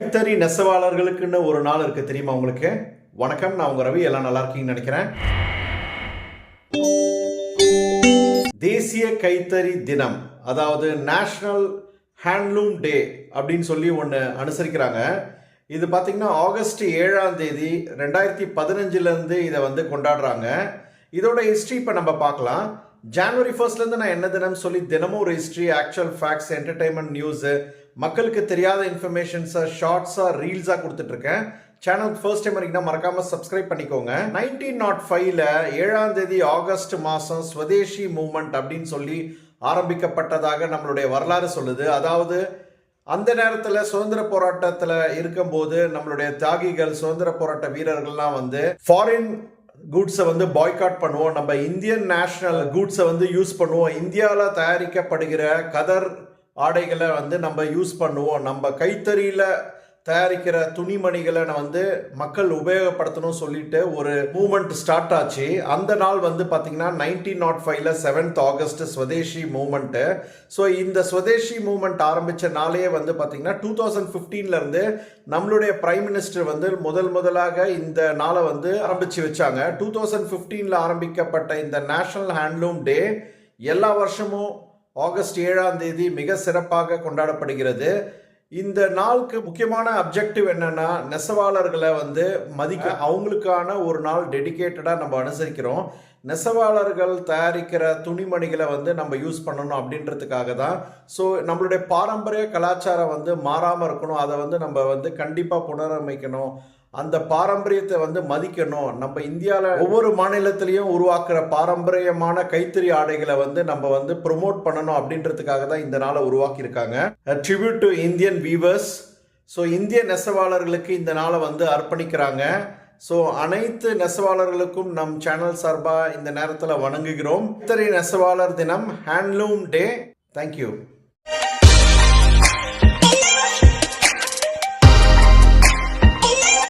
கைத்தறி நெசவாளர்களுக்குன்னு ஒரு நாள் இருக்கு தெரியுமா உங்களுக்கு? வணக்கம் நான் உங்க ரவி. எல்லாம் நல்லா இருக்கீங்கன்னு நினைக்கிறேன். தேசிய கைத்தறி தினம் அதாவது நேஷனல் ஹேண்ட்லூம் டே அப்படின்னு சொல்லி ஒன்று அனுசரிக்கிறாங்க. இது பார்த்தீங்கன்னா ஆகஸ்ட் ஏழாம் தேதி ரெண்டாயிரத்தி பதினஞ்சுலேருந்து இதை வந்து கொண்டாடுறாங்க. இதோட ஹிஸ்ட்ரி இப்போ நம்ம பார்க்கலாம். ஜான்வரி ஃபர்ஸ்ட்லேருந்து நான் என்ன தினம் சொல்லி தினமும் ஒரு history actual facts entertainment news மக்களுக்கு தெரியாத இன்ஃபர்மேஷன்ஸை ஷார்ட்ஸாக ரீல்ஸாக கொடுத்துட்ருக்கேன். சேனல் ஃபர்ஸ்ட் டைம் வரைக்கும் மறக்காமல் சப்ஸ்கிரைப் பண்ணிக்கோங்க. நைன்டீன் நாட் ஃபைவ்ல ஏழாம் தேதி ஆகஸ்ட் மாதம் ஸ்வதேஷி மூமெண்ட் அப்படின்னு சொல்லி ஆரம்பிக்கப்பட்டதாக நம்மளுடைய வரலாறு சொல்லுது. அதாவது அந்த நேரத்தில் சுதந்திர போராட்டத்தில் இருக்கும்போது நம்மளுடைய தியாகிகள் சுதந்திர போராட்ட வீரர்கள்லாம் வந்து ஃபாரின் கூட்ஸை வந்து பாய்காட் பண்ணுவோம். நம்ம இந்தியன் நேஷனல் கூட்ஸை வந்து யூஸ் பண்ணுவோம். இந்தியாவில் தயாரிக்கப்படுகிற கதர் ஆடைகளை வந்து நம்ம யூஸ் பண்ணுவோம். நம்ம கைத்தறியில் தயாரிக்கிற துணிமணிகளை நான் வந்து மக்கள் உபயோகப்படுத்தணும் சொல்லிட்டு ஒரு மூமெண்ட் ஸ்டார்ட் ஆச்சு. அந்த நாள் வந்து பார்த்தீங்கன்னா நைன்டீன் நாட் ஃபைவ்ல seventh August swadeshi movement so இந்த ஸ்வதேஷி மூமெண்ட் ஆரம்பித்த நாளையே வந்து பார்த்தீங்கன்னா டூ தௌசண்ட் ஃபிஃப்டீன்லேருந்து நம்மளுடைய பிரைம் மினிஸ்டர் வந்து முதல் முதலாக இந்த நாளை வந்து ஆரம்பித்து வச்சாங்க. டூ தௌசண்ட் ஃபிஃப்டீனில் ஆரம்பிக்கப்பட்ட இந்த நேஷனல் ஹேண்ட்லூம் டே எல்லா வருஷமும் ஆகஸ்ட் ஏழாம் தேதி மிக சிறப்பாக கொண்டாடப்படுகிறது. இந்த நாளுக்கு முக்கியமான அப்ஜெக்டிவ் என்னன்னா நெசவாளர்களை வந்து மதிக்க அவங்களுக்கான ஒரு நாள் டெடிகேட்டடாக நம்ம அனுசரிக்கிறோம். நெசவாளர்கள் தயாரிக்கிற துணிமணிகளை வந்து நம்ம யூஸ் பண்ணணும் அப்படின்றதுக்காக தான். ஸோ நம்மளுடைய பாரம்பரிய கலாச்சாரம் வந்து மாறாமல் இருக்கணும். அதை வந்து நம்ம வந்து கண்டிப்பாக புனரமைக்கணும். அந்த பாரம்பரியத்தை வந்து மதிக்கணும். நம்ம இந்தியாவில் ஒவ்வொரு மாநிலத்திலையும் உருவாக்குற பாரம்பரியமான கைத்தறி ஆடைகளை வந்து நம்ம வந்து ப்ரொமோட் பண்ணணும் அப்படின்றதுக்காக தான் இந்த நாளை உருவாக்கியிருக்காங்க. Tribute to Indian weavers so இந்திய நெசவாளர்களுக்கு இந்த நாளை வந்து அர்ப்பணிக்கிறாங்க. ஸோ அனைத்து நெசவாளர்களுக்கும் நம் சேனல் சார்பாக இந்த நேரத்தில் வணங்குகிறோம். கைத்தறி நெசவாளர் தினம் ஹேண்ட்லூம் டே தேங்க்யூ